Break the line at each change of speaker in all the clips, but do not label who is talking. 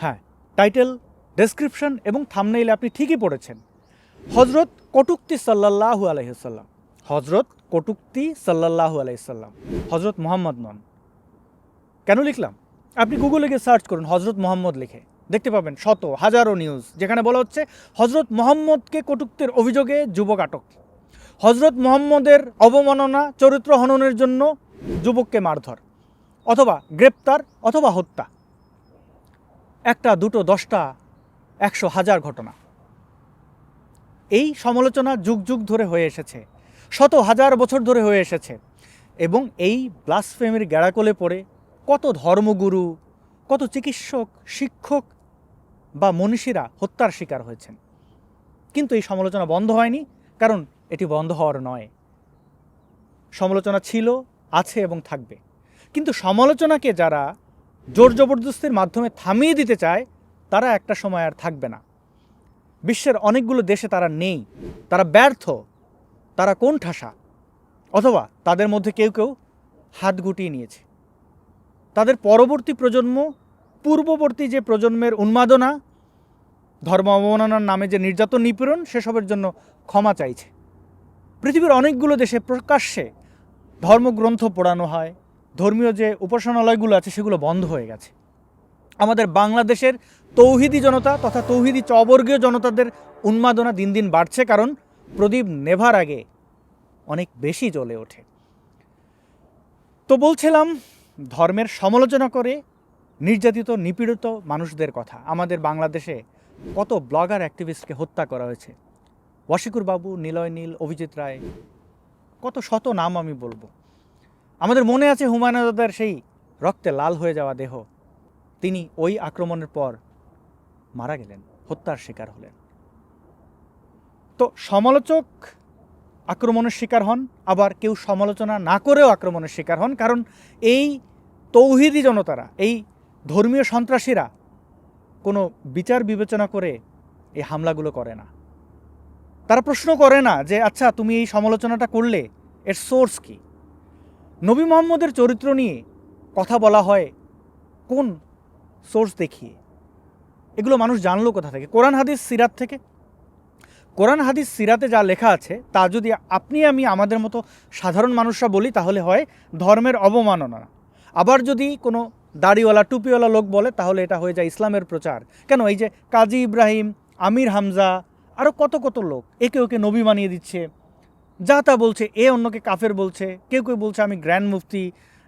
হ্যাঁ title description এবং থামনেইলে আপনি ঠিকই পড়েছেন। হজরত কটুক্তি সাল্লাল্লাহু আলহিসাল্লাম হজরত কটুক্তি সাল্লাল্লাহু আলাইসাল্লাম হজরত মোহাম্মদ নন। কেন লিখলাম? আপনি গুগলে গিয়ে সার্চ করুন হজরত মোহাম্মদ লিখে। দেখতে পাবেন শত, হাজারো নিউজ যেখানে বলা হচ্ছে হজরত মোহাম্মদকে কটুক্তির অভিযোগে যুবক আটক। হজরত মোহাম্মদের অবমাননা, চরিত্র হননের জন্য যুবককে মারধর, অথবা গ্রেপ্তার অথবা হত্যা। একটা, দুটো, দশটা, একশো হাজার ঘটনা। এই সমালোচনা যুগ যুগ ধরে হয়ে এসেছে, শত হাজার বছর ধরে হয়ে এসেছে এবং এই ব্লাসফেমির গ্যাড়াকলে পড়ে কত ধর্মগুরু, কত চিকিৎসক, শিক্ষক বা মনীষীরা হত্যার শিকার হয়েছেন। কিন্তু এই সমালোচনা বন্ধ হয়নি, কারণ এটি বন্ধ হওয়ার নয়। সমালোচনা ছিল, আছে এবং থাকবে। কিন্তু সমালোচনাকে যারা জোর জবরদস্তির মাধ্যমে থামিয়ে দিতে চায়, তারা একটা সময় আর থাকবে না। বিশ্বের অনেকগুলো দেশে তারা নেই, তারা ব্যর্থ, তারা কোন ঠাসা অথবা তাদের মধ্যে কেউ কেউ হাত গুটিয়ে নিয়েছে। তাদের পরবর্তী প্রজন্ম, পূর্ববর্তী যে প্রজন্মের উন্মাদনা, ধর্ম অবমাননার নামে যে নির্যাতন নিপীড়ন, সেসবের জন্য ক্ষমা চাইছে। পৃথিবীর অনেকগুলো দেশে প্রকাশ্যে ধর্মগ্রন্থ পড়ানো হয় ধর্মীয় যে উপাসনালয়গুলো আছে সেগুলো বন্ধ হয়ে গেছে। আমাদের বাংলাদেশের তৌহিদি জনতা তথা তৌহিদি চবর্গীয় জনতাদের উন্মাদনা দিন দিন বাড়ছে কারণ প্রদীপ নেভার আগে অনেক বেশি জ্বলে ওঠে। তো বলছিলাম, ধর্মের সমালোচনা করে নির্যাতিত, নিপীড়িত মানুষদের কথা। আমাদের বাংলাদেশে কত ব্লগার অ্যাক্টিভিস্টকে হত্যা করা হয়েছে। ওয়াশিকুর বাবু নিলয় নীল, অভিজিৎ রায়, কত শত নাম আমি বলব। আমাদের মনে আছে হুমায়ুন সেই রক্তে লাল হয়ে যাওয়া দেহ। তিনি ওই আক্রমণের পর মারা গেলেন, হত্যার শিকার হলেন। তো সমালোচক আক্রমণের শিকার হন, আবার কেউ সমালোচনা না করেও আক্রমণের শিকার হন, কারণ এই তৌহিদি জনতারা, এই ধর্মীয় সন্ত্রাসীরা কোনো বিচার বিবেচনা করে এই হামলাগুলো করে না। তারা প্রশ্ন করে না যে আচ্ছা তুমি এই সমালোচনাটা করলে, এর সোর্স কি? নবী মোহাম্মদের চরিত্র নিয়ে কথা বলা হয়, কোন সোর্স দেখিয়ে? এগুলো মানুষ জানলো কোথা থেকে? কোরআন হাদিস সিরাত থেকে। কোরআন হাদিস সিরাতে যা লেখা আছে, তা যদি আপনি আমি আমাদের মতো সাধারণ মানুষরা বলি, তাহলে হয় ধর্মের অবমাননা। আবার যদি কোনো দাড়িওয়ালা, টুপিওয়ালা লোক বলে, তাহলে এটা হয়ে যায় ইসলামের প্রচার। কেন? এই যে কাজী ইব্রাহিম, আমির হামজা আরও কত কত লোক, একে ওকে নবী বানিয়ে দিচ্ছে। যা তা বলছে, এ অন্যকে কাফের বলছে, কেউ কেউ বলছে আমি গ্র্যান্ড মুফতি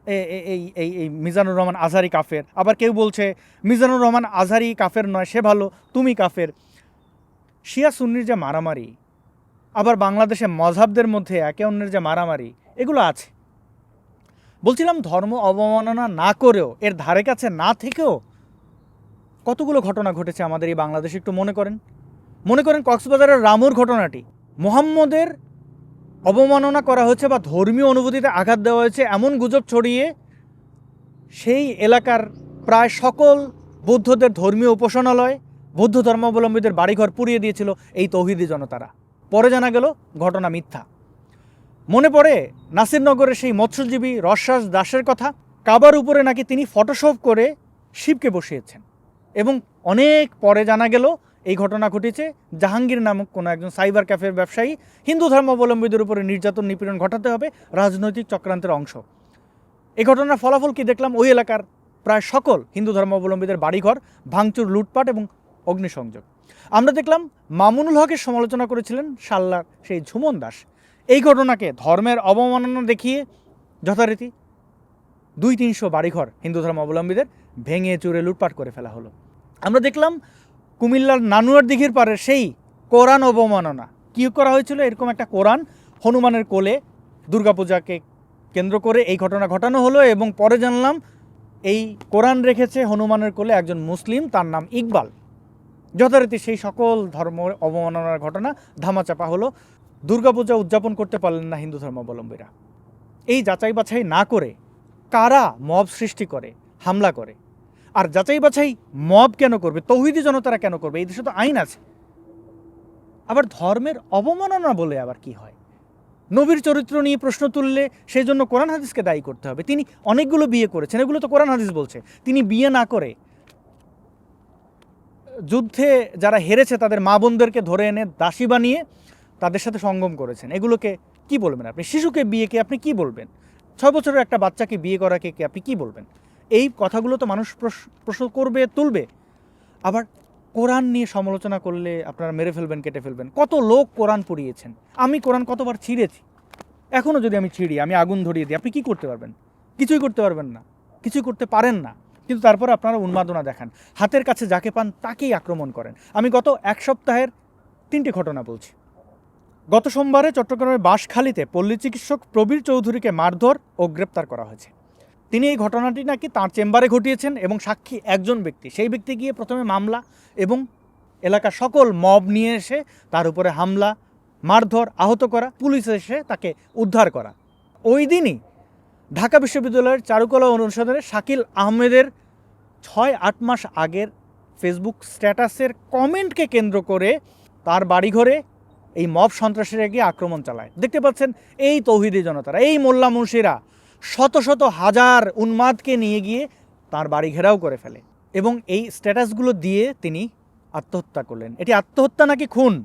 এই এই এই মিজানুর রহমান আজহারি কাফের। আবার কেউ বলছে, মিজানুর রহমান আজহারি কাফের নয়, সে ভালো, তুমি কাফের। শিয়া সুন্নির যে মারামারি, আবার বাংলাদেশে মজহাবদের মধ্যে একে অন্যের যে মারামারি, এগুলো আছে। বলছিলাম ধর্ম অবমাননা না করেও, এর ধারে কাছে না থেকেও কতগুলো ঘটনা ঘটেছে আমাদের এই বাংলাদেশে, একটু মনে করেন? মনে করেন কক্সবাজারের রামুর ঘটনাটি। মোহাম্মদের অবমাননা করা হয়েছে বা ধর্মীয় অনুভূতিতে আঘাত দেওয়া হয়েছে, এমন গুজব ছড়িয়ে সেই এলাকার প্রায় সকল বৌদ্ধদের ধর্মীয় উপাসনালয়, বৌদ্ধ ধর্মাবলম্বীদের বাড়িঘর পুড়িয়ে দিয়েছিল এই তৌহিদি জনতারা। পরে জানা গেল ঘটনা মিথ্যা। মনে পড়ে নাসিরনগরের সেই মৎস্যজীবী রসাস দাসের কথা, কাবার উপরে নাকি তিনি ফটোশপ করে শিবকে বসিয়েছেন। এবং অনেক পরে জানা গেল এই ঘটনা ঘটেছে। জাহাঙ্গীর নামক কোনো একজন সাইবার ক্যাফের ব্যবসায়ী হিন্দু ধর্মাবলম্বীদের উপরে নির্যাতন নিপীড়ন ঘটাতে হবে, রাজনৈতিক চক্রান্তের অংশ। এই ঘটনার ফলাফল কি দেখলাম? ওই এলাকার প্রায় সকল হিন্দু ধর্মাবলম্বীদের বাড়িঘর, ভাঙচুর, লুটপাট এবং অগ্নিসংযোগ। আমরা দেখলাম মামুনুল হকের সমালোচনা করেছিলেন সাল্লার সেই ঝুমন দাস। এই ঘটনাকে ধর্মের অবমাননা দেখিয়ে যথারীতি দুই তিনশো বাড়িঘর হিন্দু ধর্মাবলম্বীদের ভেঙে, চুরে, লুটপাট করে ফেলা হলো। আমরা দেখলাম কুমিল্লার নানুয়ার দিঘির পারে সেই কোরআন অবমাননা। কী করা হয়েছিল? এরকম একটা কোরআন হনুমানের কোলে দুর্গাপূজাকে কেন্দ্র করে এই ঘটনা ঘটানো হলো এবং পরে জানলাম এই কোরআন রেখেছে হনুমানের কোলে একজন মুসলিম, তার নাম ইকবাল। যথারীতি সেই সকল ধর্ম অবমাননার ঘটনা ধামাচাপা হলো। দুর্গাপূজা উদযাপন করতে পারলেন না হিন্দু ধর্মাবলম্বীরা। এই যাচাই বাছাই না করে কারা মব সৃষ্টি করে, হামলা করে? আর যাচাই বাছাই মব কেন করবে? তৌহিদি জনতারা কেন করবে? এই দেশে তো আইন আছে। আবার ধর্মের অবমাননা বলে আবার কি হয়? নবীর চরিত্র নিয়ে প্রশ্ন তুললে সেই জন্য কোরআন হাদিসকে দায়ী করতে হবে। তিনি অনেকগুলো বিয়ে করেছেন, এগুলো তো কোরআন হাদিস বলছে। তিনি বিয়ে না করে যুদ্ধে যারা হেরেছে, তাদের মা বোনদেরকে ধরে এনে দাসী বানিয়ে তাদের সাথে সঙ্গম করেছেন। এগুলোকে কি বলবেন আপনি? শিশুকে বিয়েকে আপনি কি বলবেন? ছয় বছরের একটা বাচ্চাকে বিয়ে করাকে কি আপনি কি বলবেন? এই কথাগুলো তো মানুষ প্রশ- প্রশ্ন করবে, তুলবে। আবার কোরআন নিয়ে সমালোচনা করলে আপনারা মেরে ফেলবেন, কেটে ফেলবেন। কত লোক কোরআন পড়িয়েছেন। আমি কোরআন কতবার ছিঁড়েছি? এখনও যদি আমি ছিঁড়ি, আমি আগুন ধরিয়ে দিই, আপনি কি করতে পারবেন? কিছুই করতে পারবেন না। কিছুই করতে পারেন না। কিন্তু তারপর আপনারা উন্মাদনা দেখান। হাতের কাছে যাকে পান তাকেই আক্রমণ করেন। আমি গত এক সপ্তাহের তিনটি ঘটনা বলছি। গত সোমবারে চট্টগ্রামের বাঁশখালীতে পল্লী চিকিৎসক প্রবীর চৌধুরীকে মারধর ও গ্রেপ্তার করা হয়েছে। তিনি এই ঘটনাটি নাকি তার চেম্বারে ঘটিয়েছেন এবং সাক্ষী একজন ব্যক্তি। সেই ব্যক্তি গিয়ে প্রথমে মামলা এবং এলাকার সকল মব নিয়ে এসে তার উপরে হামলা, মারধর, আহত করা, পুলিশ এসে তাকে উদ্ধার করা। ওই দিনই ঢাকা বিশ্ববিদ্যালয়ের চারুকলা অনুষদের শাকিল আহমেদের ছয় আট মাস আগের ফেসবুক স্ট্যাটাসের কমেন্টকে কেন্দ্র করে তার বাড়িঘরে এই মব সন্ত্রাসীরা গিয়ে আক্রমণ চালায়। দেখতে পাচ্ছেন এই তৌহিদি জনতারা, এই মোল্লা মুন্সিরা শত শত হাজার উন্মাদকে নিয়ে গিয়ে তার বাড়ি ঘেরাও করে ফেলে এবং এই স্ট্যাটাসগুলো দিয়ে তিনি আত্মহত্যা করলেন। এটি আত্মহত্যা নাকি খুন?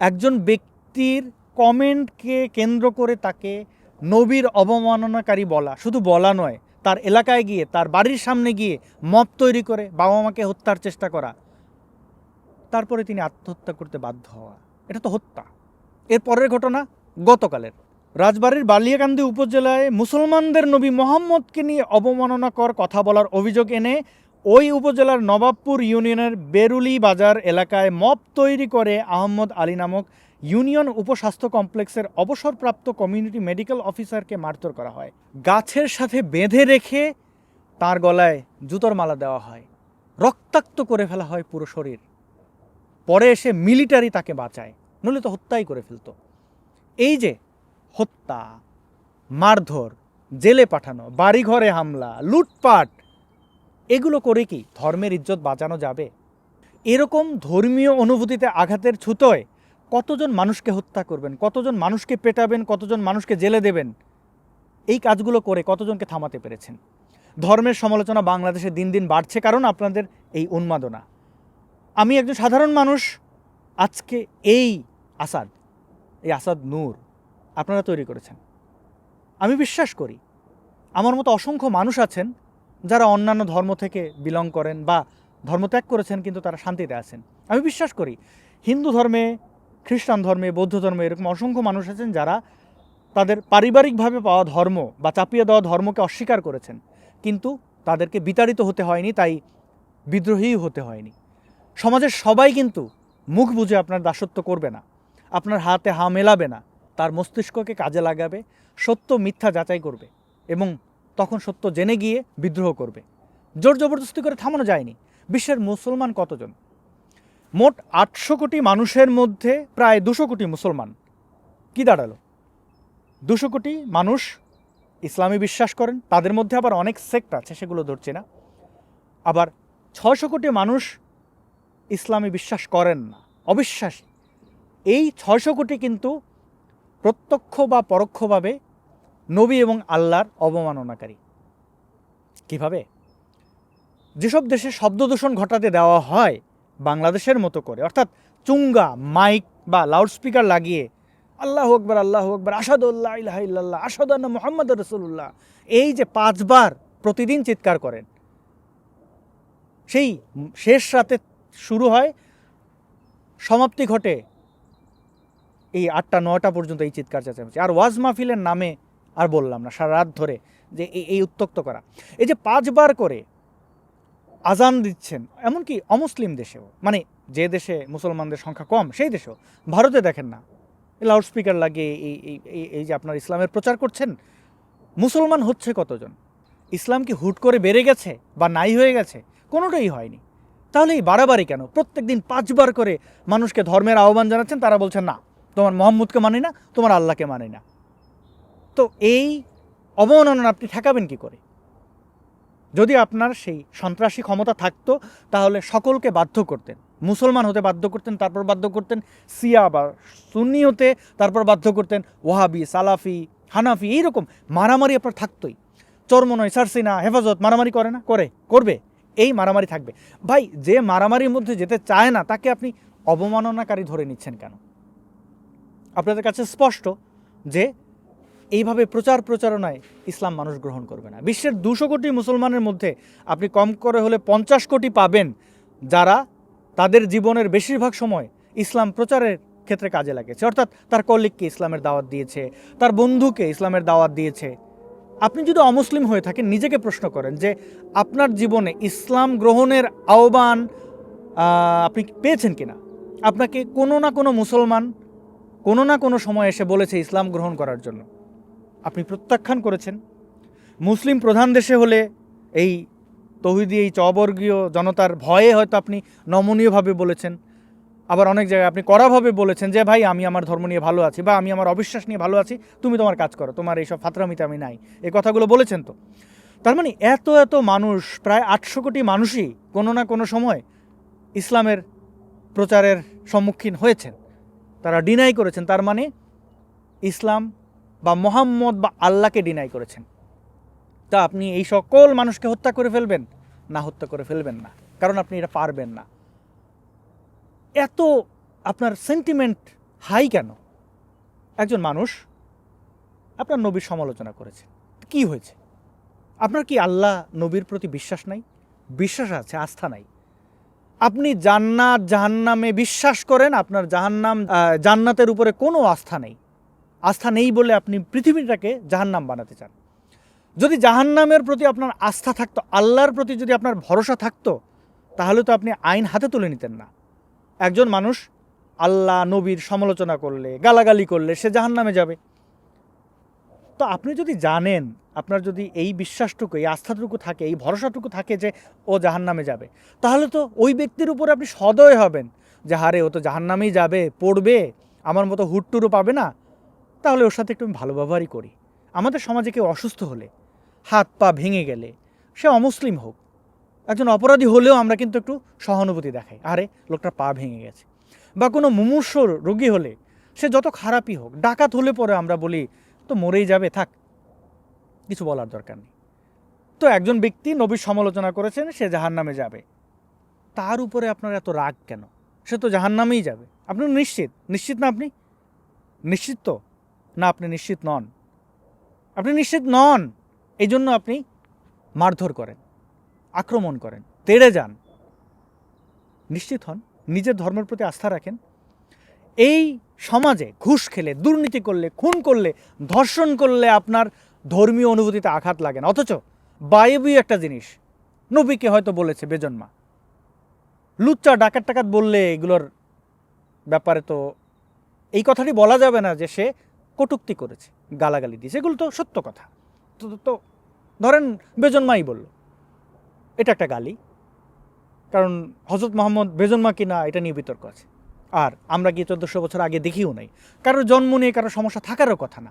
একজন ব্যক্তির কমেন্টকে কেন্দ্র করে তাকে নবীর অবমাননাকারী বলা, শুধু বলা নয়, তার এলাকায় গিয়ে, তার বাড়ির সামনে গিয়ে মপ তৈরি করে বাবা মাকে হত্যার চেষ্টা করা। তারপরে তিনি আত্মহত্যা করতে বাধ্য হওয়া। এটা তো হত্যা। এর পরের ঘটনা গতকালের। রাজবাড়ির বালিয়াকান্দি উপজেলায় মুসলমানদের নবী মোহাম্মদকে নিয়ে অবমাননাকর কথা বলার অভিযোগ এনে ওই উপজেলার নবাবপুর ইউনিয়নের বেরুলি বাজার এলাকায় মপ তৈরি করে আহমদ আলী নামক ইউনিয়ন উপস্বাস্থ্য কমপ্লেক্সের অবসরপ্রাপ্ত কমিউনিটি মেডিকেল অফিসারকে মারধর করা হয়। গাছের সাথে বেঁধে রেখে তার গলায় জুতোর মালা দেওয়া হয়। রক্তাক্ত করে ফেলা হয় পুরো শরীর। পরে এসে মিলিটারি তাকে বাঁচায়, নইলে তো হত্যাই করে ফেলতো। এই যে হত্যা, মারধর, জেলে পাঠানো, বাড়িঘরে হামলা, লুটপাট, এগুলো করে কি ধর্মের ইজ্জত বাঁচানো যাবে? এরকম ধর্মীয় অনুভূতিতে আঘাতের ছুতোয় কতজন মানুষকে হত্যা করবেন? কতজন মানুষকে পেটাবেন? কতজন মানুষকে জেলে দেবেন? এই কাজগুলো করে কতজনকে থামাতে পেরেছেন? ধর্মের সমালোচনা বাংলাদেশে দিন দিন বাড়ছে কারণ আপনাদের এই উন্মাদনা। আমি একজন সাধারণ মানুষ। আজকে এই আসাদ এই আসাদ নূর আপনারা তৈরি করেছেন। আমি বিশ্বাস করি, আমার মতো অসংখ্য মানুষ আছেন যারা অন্যান্য ধর্ম থেকে বিলং করেন বা ধর্মত্যাগ করেছেন কিন্তু তারা শান্তিতে আছেন। আমি বিশ্বাস করি, হিন্দু ধর্মে, খ্রিস্টান ধর্মে, বৌদ্ধ ধর্মে এরকম অসংখ্য মানুষ আছেন যারা তাদের পারিবারিকভাবে পাওয়া ধর্ম বা চাপিয়ে দেওয়া ধর্মকে অস্বীকার করেছেন। কিন্তু তাদেরকে বিতাড়িত হতে হয়নি, তাই বিদ্রোহীও হতে হয়নি। সমাজের সবাই কিন্তু মুখ বুঝে আপনার দাসত্ব করবে না। আপনার হাতে হা মেলাবে না। তার মস্তিষ্ককে কাজে লাগাবে, সত্য মিথ্যা যাচাই করবে এবং তখন সত্য জেনে গিয়ে বিদ্রোহ করবে। জোর জবরদস্তি করে থামানো যায়নি। বিশ্বের মুসলমান কতজন? মোট আটশো কোটি মানুষের মধ্যে প্রায় দুশো কোটি মুসলমান। কি দাঁড়াল? দুশো কোটি মানুষ ইসলামী বিশ্বাস করেন, তাদের মধ্যে আবার অনেক সেক্ট আছে, সেগুলো ধরছি না। আবার ছশো কোটি মানুষ ইসলামী বিশ্বাস করেন না, অবিশ্বাসী। এই ছয়শো কোটি কিন্তু প্রত্যক্ষ বা পরোক্ষভাবে নবী এবং আল্লাহর অবমাননাকারী। কীভাবে? যেসব দেশে শব্দ দূষণ ঘটাতে দেওয়া হয়, বাংলাদেশের মতো করে। অর্থাৎ চুঙ্গা, মাইক বা লাউডস্পিকার লাগিয়ে আল্লাহ আকবর আল্লাহ আকবর আসাদুল্লাহ ইলাহা ইল্লাল্লাহ আসাদান্না মোহাম্মদ রসুল্লাহ এই যে পাঁচবার প্রতিদিন চিৎকার করেন, সেই শেষ রাতে শুরু হয়, সমাপ্তি ঘটে এই আটটা, নয়টা পর্যন্ত এই চিৎকার চেঁচামেচি। আর ওয়াজ মাহফিলের নামে আর বললাম না, সারা রাত ধরে যে এই উত্তক্ত করা। এই যে পাঁচবার করে আজান দিচ্ছেন, এমনকি অমুসলিম দেশেও মানে যে দেশে মুসলমানদের সংখ্যা কম, সেই দেশেও, ভারতে দেখেন না। লাউড স্পিকার লাগিয়ে, এই এই, এই- এই যে আপনার ইসলামের প্রচার করছেন, মুসলমান হচ্ছে কতজন? ইসলাম কি হুট করে বেড়ে গেছে বা নাই হয়ে গেছে? কোনোটাই হয়নি। তাহলে এই বাড়াবাড়ি কেন? প্রত্যেক দিন পাঁচবার করে মানুষকে ধর্মের আহ্বান জানাচ্ছেন, তারা বলছেন না। তোমার মোহাম্মদকে মানি না, তোমার আল্লাহকে মানি না। তো এই অবমাননা আপনি ঠেকাবেন কি করে? যদি আপনার সেই সন্ত্রাসী ক্ষমতা থাকতো, তাহলে সকলকে বাধ্য করতেন। মুসলমান হতে বাধ্য করতেন, তারপর বাধ্য করতেন সিয়া বা সুন্নি হতে, তারপর বাধ্য করতেন ওয়াহাবি, সালাফি, হানাফি, এইরকম মারামারি আপনার থাকতোই। চর্মনয় সারসিনা, হেফাজত, মারামারি করে না? করে, করবে। এই মারামারি থাকবে। ভাই, যে মারামারির মধ্যে যেতে চায় না, তাকে আপনি অবমাননাকারী ধরে নিচ্ছেন কেন? আপনাদের কাছে স্পষ্ট যে এইভাবে প্রচার প্রচারণায় ইসলাম মানুষ গ্রহণ করবে না। বিশ্বের দুশো কোটি মুসলমানের মধ্যে আপনি কম করে হলে পঞ্চাশ কোটি পাবেন যারা তাদের জীবনের বেশিরভাগ সময় ইসলাম প্রচারের ক্ষেত্রে কাজে লাগেছে। অর্থাৎ তার কলিগকে ইসলামের দাওয়াত দিয়েছে, তার বন্ধুকে ইসলামের দাওয়াত দিয়েছে। আপনি যদি অমুসলিম হয়ে থাকেন, নিজেকে প্রশ্ন করেন যে আপনার জীবনে ইসলাম গ্রহণের আহ্বান আপনি পেয়েছেন কিনা? আপনাকে কোনো না কোনো মুসলমান কোনো না কোনো সময় এসে বলেছে ইসলাম গ্রহণ করার জন্য। আপনি প্রত্যাখ্যান করেছেন। মুসলিম প্রধান দেশে হলে এই তৌহিদি, এই চবর্গীয় জনতার ভয়ে হয়তো আপনি নমনীয়ভাবে বলেছেন। আবার অনেক জায়গায় আপনি কড়াভাবে বলেছেন যে, ভাই, আমি আমার ধর্ম নিয়ে ভালো আছি বা আমি আমার অবিশ্বাস নিয়ে ভালো আছি, তুমি তোমার কাজ করো, তোমার এইসব ফাতরামিতে আমি নাই। এই কথাগুলো বলেছেন তো। তার মানে এত এত মানুষ, প্রায় আটশো কোটি মানুষই কোনো না কোনো সময় ইসলামের প্রচারের সম্মুখীন হয়েছেন। তারা ডিনাই করেছেন। তার মানে ইসলাম বা মোহাম্মদ বা আল্লাহকে ডিনাই করেছেন। তা আপনি এই সকল মানুষকে হত্যা করে ফেলবেন না হত্যা করে ফেলবেন না? কারণ আপনি এটা পারবেন না। এত আপনার সেন্টিমেন্ট হাই কেন? একজন মানুষ আপনার নবীর সমালোচনা করেছে। কি হয়েছে? আপনার কি আল্লাহ নবীর প্রতি বিশ্বাস নাই? বিশ্বাস আছে, আস্থা নাই? আপনি জান্নাত জাহান্নামে বিশ্বাস করেন, আপনার জাহান্নাম জান্নাতের উপরে কোনো আস্থা নেই। আস্থা নেই বলে আপনি পৃথিবীটাকে জাহান্নাম বানাতে চান। যদি জাহান্নামের প্রতি আপনার আস্থা থাকতো, আল্লাহর প্রতি যদি আপনার ভরসা থাকতো, তাহলে তো আপনি আইন হাতে তুলে নিতেন না। একজন মানুষ আল্লাহ, নবীর সমালোচনা করলে, গালাগালি করলে, সে জাহান্নামে যাবে। তো আপনি যদি জানেন, আপনার যদি এই বিশ্বাসটুকু, এই আস্থাটুকু থাকে, এই ভরসাটুকু থাকে যে ও জাহান্নামে যাবে, তাহলে তো ওই ব্যক্তির উপরে আপনি সদয় হবেন যে, হারে, ও তো জাহান্নামেই যাবে, পড়বে, আমার মতো হুট্টুরও পাবে না। তাহলে ওর সাথে একটু আমি ভালো ব্যবহারই করি। আমাদের সমাজে কেউ অসুস্থ হলে, হাত পা ভেঙে গেলে, সে অমুসলিম হোক, একজন অপরাধী হলেও আমরা কিন্তু একটু সহানুভূতি দেখাই, আরে লোকটার পা ভেঙে গেছে। বা কোনো মুমূর্ষ রোগী হলে, সে যত খারাপই হোক, ডাকাত হলে পরে আমরা বলি তো মরেই যাবে, থাক। কিছু বলার দরকার নেই। তো একজন ব্যক্তি নবীর সমালোচনা করেছেন, সে জাহান নামে যাবে। তার উপরে আপনার এত রাগ কেন? সে তো জাহান নামেই যাবে। আপনি নিশ্চিত? নিশ্চিত না আপনি? নিশ্চিত তো? না, আপনি নিশ্চিত নন। আপনি নিশ্চিত নন। এই জন্য আপনি মারধর করেন, আক্রমণ করেন, তেড়ে যান। নিশ্চিত হন, নিজের ধর্মের প্রতি আস্থা রাখেন। এই সমাজে ঘুষ খেলে, দুর্নীতি করলে, খুন করলে, ধর্ষণ করলে আপনার ধর্মীয় অনুভূতিতে আঘাত লাগে না। অথচ বায়বী একটা জিনিস, নবীকে হয়তো বলেছে, বেজন্মা। লুচ্চা, ডাকাত টাকাত বললে এগুলোর ব্যাপারে তো এই কথাটি বলা যাবে না যে সে কটুক্তি করেছে, গালাগালি দিয়েছে। এগুলো তো সত্য কথা। তো, তো- তো ধরেন বেজন্মাই বলল, এটা একটা গালি। কারণ হজরত মোহাম্মদ বেজন্মা কিনা এটা নিয়ে বিতর্ক আছে। আর আমরা কি চোদ্দোশো বছর আগে দেখিও নাই। কারোর জন্ম নিয়ে কারোর সমস্যা থাকারও কথা না।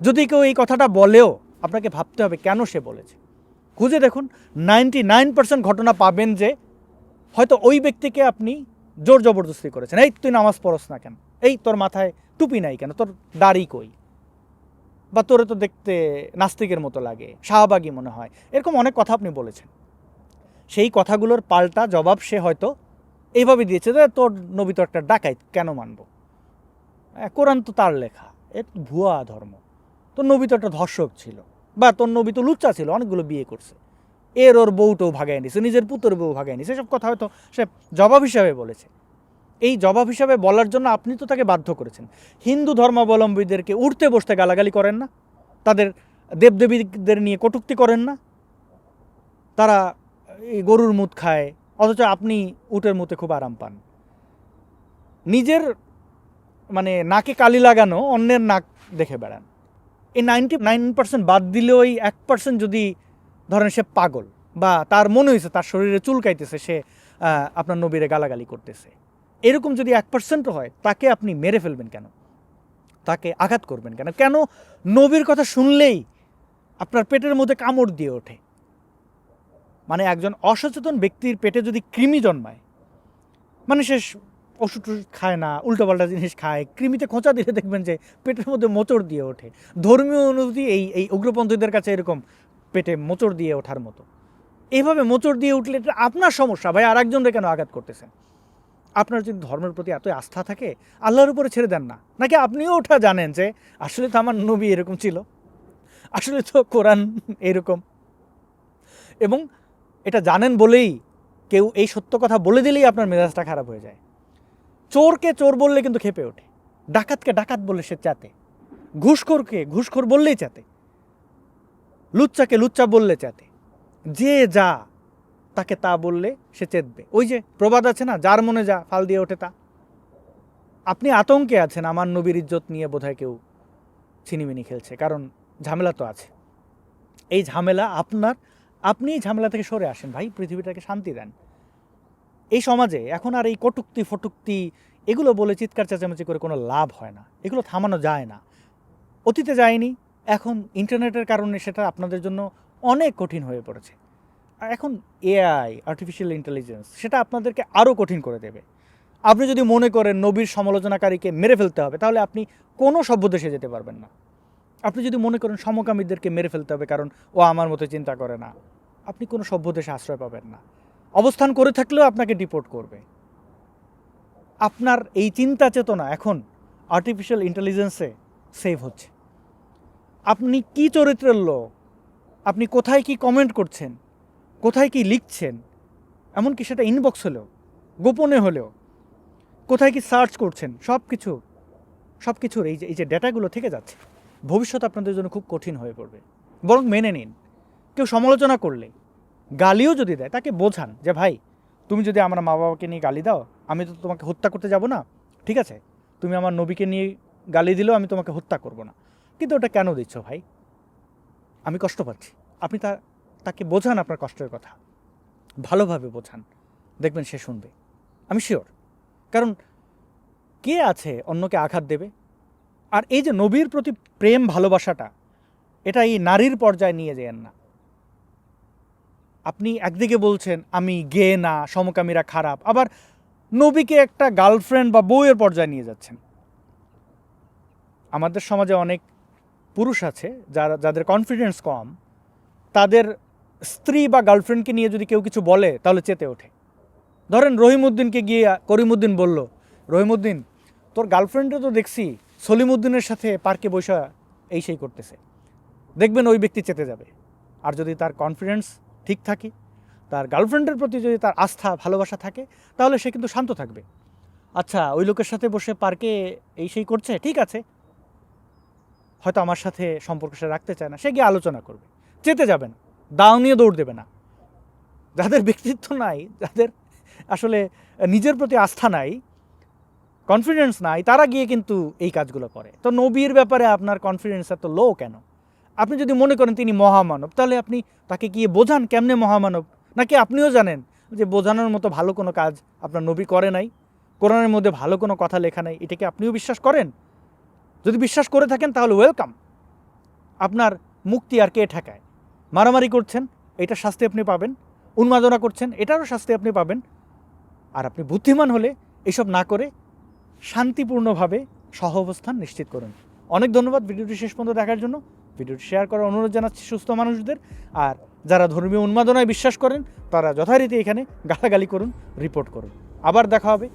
যদি কেউ এই কথাটা বলেও আপনাকে ভাবতে হবে কেন সে বলেছে। খুঁজে দেখুন নাইনটি নাইন পার্সেন্ট ঘটনা পাবেন যে হয়তো ওই ব্যক্তিকে আপনি জোর জবরদস্তি করেছেন। এই তুই নামাজ পড়স না কেন? এই তোর মাথায় টুপি নাই কেন? তোর দাড়ি কই? বা তোরে তো দেখতে নাস্তিকের মতো লাগে, শাহবাগী মনে হয়। এরকম অনেক কথা আপনি বলেছেন। সেই কথাগুলোর পাল্টা জবাব সে হয়তো এইভাবে দিয়েছে যে তোর নবী তো একটা ডাকাইত, কেন মানবো? কোরআন তো তার লেখা, এ ভুয়া ধর্ম। তোর নবী তো একটা ধর্ষক ছিল, বা তোর নবী তো লুচ্চা ছিল, অনেকগুলো বিয়ে করছে। এর ওর বউটাও ভাগাই নিছে, নিজের পুত্র বউ ভাগাই নিছে, এসব কথা হয়তো সে জবাব হিসাবে বলেছে। এই জবাব হিসাবে বলার জন্য আপনি তো তাকে বাধ্য করেছেন। হিন্দু ধর্মাবলম্বীদেরকে উঠতে বসতে গালাগালি করেন না, তাদের দেবদেবীদের নিয়ে কটূক্তি করেন না। তারা এই গরুর মুদ খায় অথচ আপনি উটের মুতে খুব আরাম পান। নিজের মানে নাকে কালি লাগানো, অন্যের নাক দেখে বেড়ান। এই নাইনটি, নাইন পার্সেন্ট বাদ দিলে ওই এক পার্সেন্ট যদি ধরেন সে পাগল বা তার মনে হয়েছে তার শরীরে চুলকাইতেছে সে আপনার নবীরে গালাগালি করতেছে। এরকম যদি এক পার্সেন্টও হয়, তাকে আপনি মেরে ফেলবেন কেন? তাকে আঘাত করবেন কেন? কেন নবীর কথা শুনলেই আপনার পেটের মধ্যে কামড় দিয়ে ওঠে? মানে একজন অসচেতন ব্যক্তির পেটে যদি কৃমি জন্মায় মানে সে ওষুধ খায় না, উল্টোপাল্টা জিনিস খায়, কৃমিতে খোঁচা দিলে দেখবেন যে পেটের মধ্যে মোচড় দিয়ে ওঠে। ধর্মীয় অনুভূতি এই এই উগ্রপন্থীদের কাছে এরকম পেটে মোচড় দিয়ে ওঠার মতো। এইভাবে মোচড় দিয়ে উঠলে এটা আপনার সমস্যা। ভাই আর একজনকে কেন আঘাত করতেছেন? আপনার যদি ধর্মের প্রতি এত আস্থা থাকে, আল্লাহর উপরে ছেড়ে দেন না। নাকি আপনিও ওঠা জানেন যে, আসলে তো আমার নবী এরকম ছিল? আসলে তো কোরআন এরকম। এবং এটা জানেন বলেই কেউ এই সত্য কথা বলে দিলেই আপনার মেজাজটা খারাপ হয়ে যায়। চোরকে চোর বললে কিন্তু খেপে ওঠে। ডাকাতকে ডাকাত বললে সে চাতে। ঘুষখোরকে ঘুষখোর বললেই চাতে। লুচ্চাকে লুচ্চা বললে চাতে। যে যা তাকে তা বললে সে চেতবে। ওই যে প্রবাদ আছে না, যার মনে যা, ফাল দিয়ে ওঠে তা। আপনি আতঙ্কে আছেন, আমার নবীর ইজ্জত নিয়ে বোধহয় কেউ ছিনিমিনি খেলছে, কারণ ঝামেলা তো আছে। এই ঝামেলা আপনার আপনি ঝামেলা থেকে সরে আসেন ভাই, পৃথিবীটাকে শান্তি দেন। এই সমাজে এখন আর এই কটুক্তি, ফটুক্তি, এগুলো বলে চিৎকার, চেঁচামেচি করে কোনো লাভ হয় না। এগুলো থামানো যায় না। অতীতে যায়নি, এখন ইন্টারনেটের কারণে সেটা আপনাদের জন্য অনেক কঠিন হয়ে পড়েছে। আর এখন এআই আর্টিফিশিয়াল ইন্টেলিজেন্স সেটা আপনাদেরকে আরও কঠিন করে দেবে। আপনি যদি মনে করেন নবীর সমালোচনাকারীকে মেরে ফেলতে হবে, তাহলে আপনি কোনো সভ্য দেশে যেতে পারবেন না। আপনি যদি মনে করেন সমকামীদেরকে মেরে ফেলতে হবে, কারণ ও আমার মতো চিন্তা করে না, আপনি কোনো সভ্য দেশে আশ্রয় পাবেন না। অবস্থান করে থাকলেও আপনাকে ডিপোর্ট করবে। আপনার এই চিন্তা চেতনা এখন আর্টিফিশিয়াল ইন্টেলিজেন্সে সেভ হচ্ছে। আপনি কি চরিত্রের লোক? আপনি কোথায় কি কমেন্ট করছেন? কোথায় কি লিখছেন? এমনকি সেটা ইনবক্স হলেও, গোপনে হলেও, কোথায় কি সার্চ করছেন? সব কিছু সব কিছুর এই যে এই যে ডেটাগুলো থেকে যাচ্ছে। ভবিষ্যৎ আপনাদের জন্য খুব কঠিন হয়ে পড়বে। বরং মেনে নিন। কেউ সমালোচনা করলে, গালিও যদি দেয়, তাকে বোঝান যে, ভাই, তুমি যদি আমার মা বাবাকে নিয়ে গালি দাও, আমি তো তোমাকে হত্যা করতে যাব না। ঠিক আছে? তুমি আমার নবীকে নিয়ে গালি দিলেও আমি তোমাকে হত্যা করব না। কিন্তু ওটা কেন দিচ্ছ ভাই? আমি কষ্ট পাচ্ছি। আপনি তা, তাকে বোঝান আপনার কষ্টের কথা। ভালোভাবে বোঝান। দেখবেন সে শুনবে। আমি শিওর। কারণ কে আছে অন্যকে আঘাত দেবে? আর এই যে নবীর প্রতি প্রেম ভালোবাসাটা, এটা এই নারীর পর্যায়ে নিয়ে যেন না। আপনি একদিকে বলছেন, আমি গে না, সমকামীরা খারাপ। আবার নবীকে একটা গার্লফ্রেন্ড বা বউয়ের পর্যায়ে নিয়ে যাচ্ছেন। আমাদের সমাজে অনেক পুরুষ আছে যারা, যাদের কনফিডেন্স কম। তাদের স্ত্রী বা গার্লফ্রেন্ডকে নিয়ে যদি কেউ কিছু বলে, তাহলে চেতে ওঠে। ধরেন রহিমউদ্দিনকে গিয়ে করিমউদ্দিন বলল, রহিমউদ্দিন, তোর গার্লফ্রেন্ডে তো দেখছি সলিমউদ্দিনের সাথে পার্কে বসে এই সেই করতেছে। দেখবেন ওই ব্যক্তি চেতে যাবে। আর যদি তার কনফিডেন্স ঠিক থাকে, তার গার্লফ্রেন্ডের প্রতি যদি তার আস্থা, ভালোবাসা থাকে, তাহলে সে কিন্তু শান্ত থাকবে। আচ্ছা ওই লোকের সাথে বসে পার্কে এই সেই করছে, ঠিক আছে। হয়তো আমার সাথে সম্পর্ক সে রাখতে চায় না, সে গিয়ে আলোচনা করবে। চেতে যাবে না, দাও নিয়ে দৌড় দেবে না। যাদের ব্যক্তিত্ব নাই, যাদের আসলে নিজের প্রতি আস্থা নাই কনফিডেন্স নাই, তারা গিয়ে কিন্তু এই কাজগুলো করে। তো নবীর ব্যাপারে আপনার কনফিডেন্স এত লো কেন? আপনি যদি মনে করেন তিনি মহামানব, তাহলে আপনি তাকে গিয়ে বোঝান কেমনে মহামানব? নাকি আপনিও জানেন যে বোঝানোর মতো ভালো কোনো কাজ আপনার নবী করে নাই? কোরআনের মধ্যে ভালো কোনো কথা লেখা নাই এটাকে আপনিও বিশ্বাস করেন? যদি বিশ্বাস করে থাকেন, তাহলে ওয়েলকাম আপনার মুক্তি আর কে ঠেকায়? মারামারি করছেন, এটা শাস্তি আপনি পাবেন। উন্মাদনা করছেন, এটারও শাস্তি আপনি পাবেন। আর আপনি বুদ্ধিমান হলে এসব না করে শান্তিপূর্ণভাবে সহ অবস্থান নিশ্চিত করুন। অনেক ধন্যবাদ ভিডিওটি শেষ পর্যন্ত দেখার জন্য। ভিডিওটি শেয়ার করার অনুরোধ জানাচ্ছি সুস্থ মানুষদের। আর যারা ধর্মীয় উন্মাদনায় বিশ্বাস করেন, তারা যথারীতি এখানে গালাগালি করুন, রিপোর্ট করুন। আবার দেখা হবে